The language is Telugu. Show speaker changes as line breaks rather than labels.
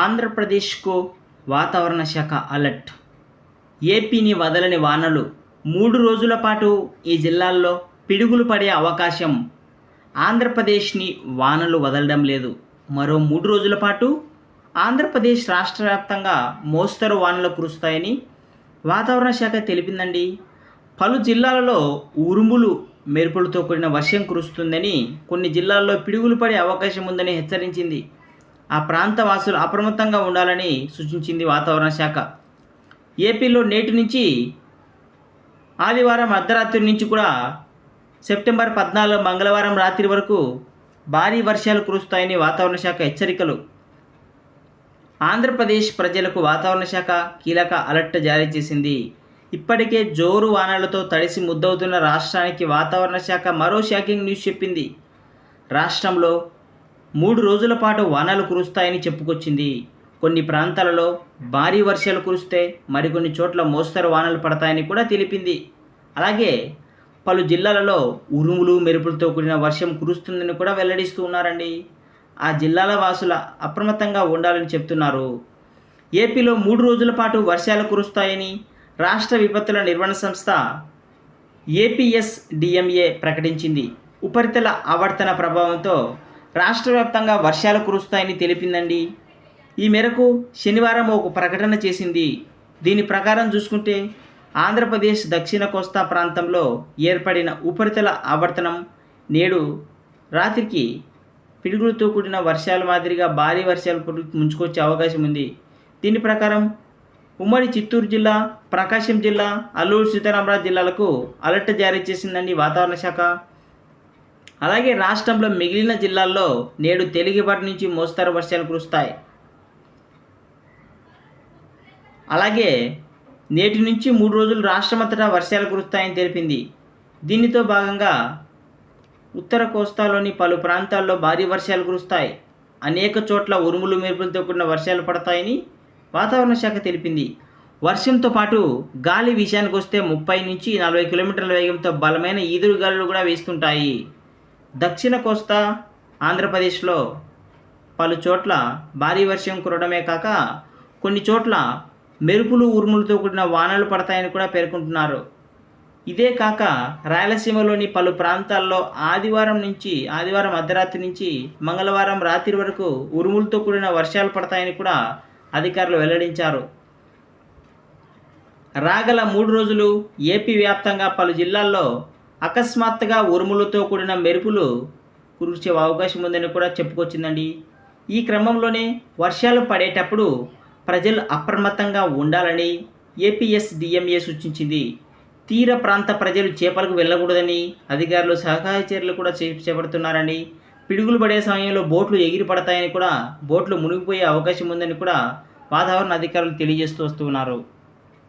ఆంధ్రప్రదేశ్కు వాతావరణ శాఖ అలర్ట్. ఏపీని వదలని వానలు మూడు రోజుల పాటు ఈ జిల్లాల్లో పిడుగులు పడే అవకాశం. ఆంధ్రప్రదేశ్ని వానలు వదలడం లేదు. మరో మూడు రోజుల పాటు ఆంధ్రప్రదేశ్ రాష్ట్ర వ్యాప్తంగా మోస్తరు వానలు కురుస్తాయని వాతావరణ శాఖ తెలిపిందండి. పలు జిల్లాలలో ఉరుములు మెరుపులతో కూడిన వర్షం కురుస్తుందని కొన్ని జిల్లాల్లో పిడుగులు పడే అవకాశం ఉందని హెచ్చరించింది ఆ ప్రాంత వాసులు అప్రమత్తంగా ఉండాలని సూచించింది వాతావరణ శాఖ. ఏపీలో నేటి నుంచి ఆదివారం అర్ధరాత్రి నుంచి కూడా సెప్టెంబర్ పద్నాలుగు మంగళవారం రాత్రి వరకు భారీ వర్షాలు కురుస్తాయని వాతావరణ శాఖ హెచ్చరికలు. ఆంధ్రప్రదేశ్ ప్రజలకు వాతావరణ శాఖ కీలక అలర్ట్ జారీ చేసింది. ఇప్పటికే జోరు వానలతో తడిసి ముద్దవుతున్న రాష్ట్రానికి వాతావరణ శాఖ మరో షాకింగ్ న్యూస్ చెప్పింది. రాష్ట్రంలో మూడు రోజుల పాటు వానలు కురుస్తాయని చెప్పుకొచ్చింది. కొన్ని ప్రాంతాలలో భారీ వర్షాలు కురిస్తే మరికొన్ని చోట్ల మోస్తరు వానలు పడతాయని కూడా తెలిపింది. అలాగే పలు జిల్లాలలో ఉరుములు మెరుపులతో కూడిన వర్షం కురుస్తుందని కూడా వెల్లడిస్తూ ఉన్నారండి. ఆ జిల్లాల వాసుల అప్రమత్తంగా ఉండాలని చెప్తున్నారు. ఏపీలో మూడు రోజుల పాటు వర్షాలు కురుస్తాయని రాష్ట్ర విపత్తుల నిర్వహణ సంస్థ ఏపీఎస్ డిఎంఏ ప్రకటించింది. ఉపరితల ఆవర్తన ప్రభావంతో రాష్ట్ర వ్యాప్తంగా వర్షాలు కురుస్తాయని తెలిపిందండి. ఈ మేరకు శనివారం ఒక ప్రకటన చేసింది. దీని ప్రకారం చూసుకుంటే ఆంధ్రప్రదేశ్ దక్షిణ కోస్తా ప్రాంతంలో ఏర్పడిన ఉపరితల ఆవర్తనం నేడు రాత్రికి పిడుగులతో కూడిన వర్షాల మాదిరిగా భారీ వర్షాలు ముంచుకొచ్చే అవకాశం ఉంది. దీని ప్రకారం ఉమ్మడి చిత్తూరు జిల్లా ప్రకాశం జిల్లా అల్లూరు సీతారామరాజు జిల్లాలకు అలర్ట్ జారీ చేసిందండి వాతావరణ శాఖ. అలాగే రాష్ట్రంలో మిగిలిన జిల్లాల్లో నేడు తేలికపాటి నుంచి మోస్తరు వర్షాలు కురుస్తాయి. అలాగే నేటి నుంచి మూడు రోజులు రాష్ట్రమంతటా వర్షాలు కురుస్తాయని తెలిపింది. దీనితో భాగంగా ఉత్తర కోస్తాలోని పలు ప్రాంతాల్లో భారీ వర్షాలు కురుస్తాయి. అనేక చోట్ల ఉరుములు మెరుపులతో కూడిన వర్షాలు పడతాయని వాతావరణ శాఖ తెలిపింది. వర్షంతో పాటు గాలి విషయానికి వస్తే ముప్పై నుంచి నలభై కిలోమీటర్ల వేగంతో బలమైన ఈదురు గాలులు కూడా వేస్తుంటాయి. దక్షిణ కోస్తా ఆంధ్రప్రదేశ్లో పలు చోట్ల భారీ వర్షం కురవడమే కాక కొన్ని చోట్ల మెరుపులు ఉరుములతో కూడిన వానలు పడతాయని కూడా పేర్కొంటున్నారు. ఇదే కాక రాయలసీమలోని పలు ప్రాంతాల్లో ఆదివారం నుంచి ఆదివారం అర్ధరాత్రి నుంచి మంగళవారం రాత్రి వరకు ఉరుములతో కూడిన వర్షాలు పడతాయని కూడా అధికారులు వెల్లడించారు. రాగల మూడు రోజులు ఏపీ వ్యాప్తంగా పలు జిల్లాల్లో అకస్మాత్తుగా ఉరుములతో కూడిన మెరుపులు కురిచే అవకాశం ఉందని కూడా చెప్పుకొచ్చిందండి. ఈ క్రమంలోనే వర్షాలు పడేటప్పుడు ప్రజలు అప్రమత్తంగా ఉండాలని ఏపీఎస్ డిఎంఏ సూచించింది. తీర ప్రాంత ప్రజలు చేపలకు వెళ్ళకూడదని అధికారులు సహకార చర్యలు కూడా చేపడుతున్నారని పిడుగులు పడే సమయంలో బోట్లు ఎగిరి పడతాయని కూడా బోట్లు మునిగిపోయే అవకాశం ఉందని కూడా వాతావరణ అధికారులు తెలియజేస్తూ వస్తున్నారు.